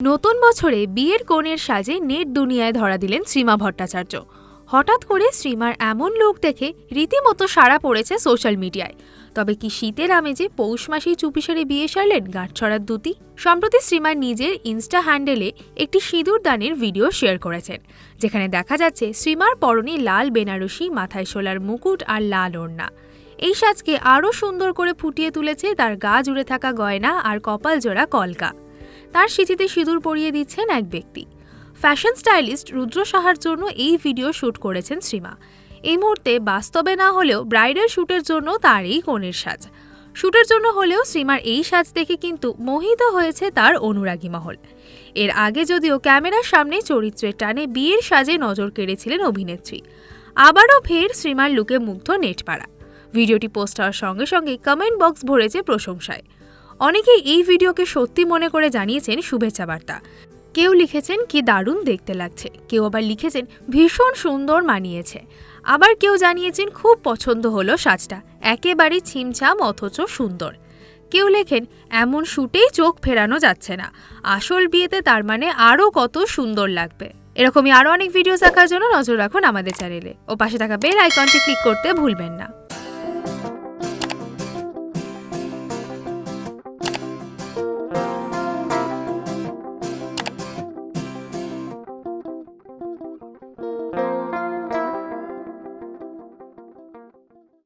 নতুন বছরে বিয়ের কোণের সাজে নেট দুনিয়ায় ধরা দিলেন শ্রীমা ভট্টাচার্য। হঠাৎ করে শ্রীমার এমন লোক দেখে রীতিমতো সাড়া পড়েছে সোশ্যাল মিডিয়ায়। তবে কি শীতের আমেজে পৌষ মাসেই চুপিসারে বিয়ে সারলেন গাঁটছড়ার দুতি? সম্প্রতি শ্রীমার নিজের ইনস্টা হ্যান্ডেলে একটি সিঁদুর দানের ভিডিও শেয়ার করেছেন, যেখানে দেখা যাচ্ছে শ্রীমার পরনে লাল বেনারসি, মাথায় শোলার মুকুট আর লাল ওড়না। এই সাজকে আরও সুন্দর করে ফুটিয়ে তুলেছে তার গা জুড়ে থাকা গয়না আর কপাল জোড়া কলকা। তার সিঁথিতে সিঁদুর পরিয়ে দিচ্ছেন এক ব্যক্তি। ফ্যাশন স্টাইলিস্ট রুদ্র সাহার জন্য এই ভিডিও শ্যুট করেছেন শ্রীমা এই মুহূর্তে বাস্তবে না হলেও ব্রাইডাল শ্যুটের জন্য তার এই কনের সাজ। শ্যুটের জন্য হলেও শ্রীমার এই সাজ দেখে কিন্তু মোহিত হয়েছে তার অনুরাগী মহল। এর আগে যদিও ক্যামেরার সামনে চরিত্রের টানে বিয়ের সাজে নজর কেড়েছিলেন অভিনেত্রী। আবারও ফের শ্রীমার লুকে মুগ্ধ নেটপাড়া। ভিডিওটি পোস্ট হওয়ার সঙ্গে সঙ্গে কমেন্ট বক্স ভরেছে প্রশংসায়। অনেকেই এই ভিডিওকে সত্যি মনে করে জানিয়েছেন শুভেচ্ছা বার্তা। কেউ লিখেছেন, কি দারুণ দেখতে লাগছে। কেউ আবার লিখেছেন, ভীষণ সুন্দর মানিয়েছে। আবার কেউ জানিয়েছেন, খুব পছন্দ হলো সাজটা। একেবারে ছিমছাম, অথচ সুন্দর। কেউ লেখেন, এমন শুটেই চোখ ফেরানো যাচ্ছে না। আসল বিয়েতে তার মানে আরও কত সুন্দর লাগবে। এরকমই আরও অনেক ভিডিও দেখার জন্য নজর রাখুন আমাদের চ্যানেলে। ও পাশে থাকা বেল আইকনটি ক্লিক করতে ভুলবেন না।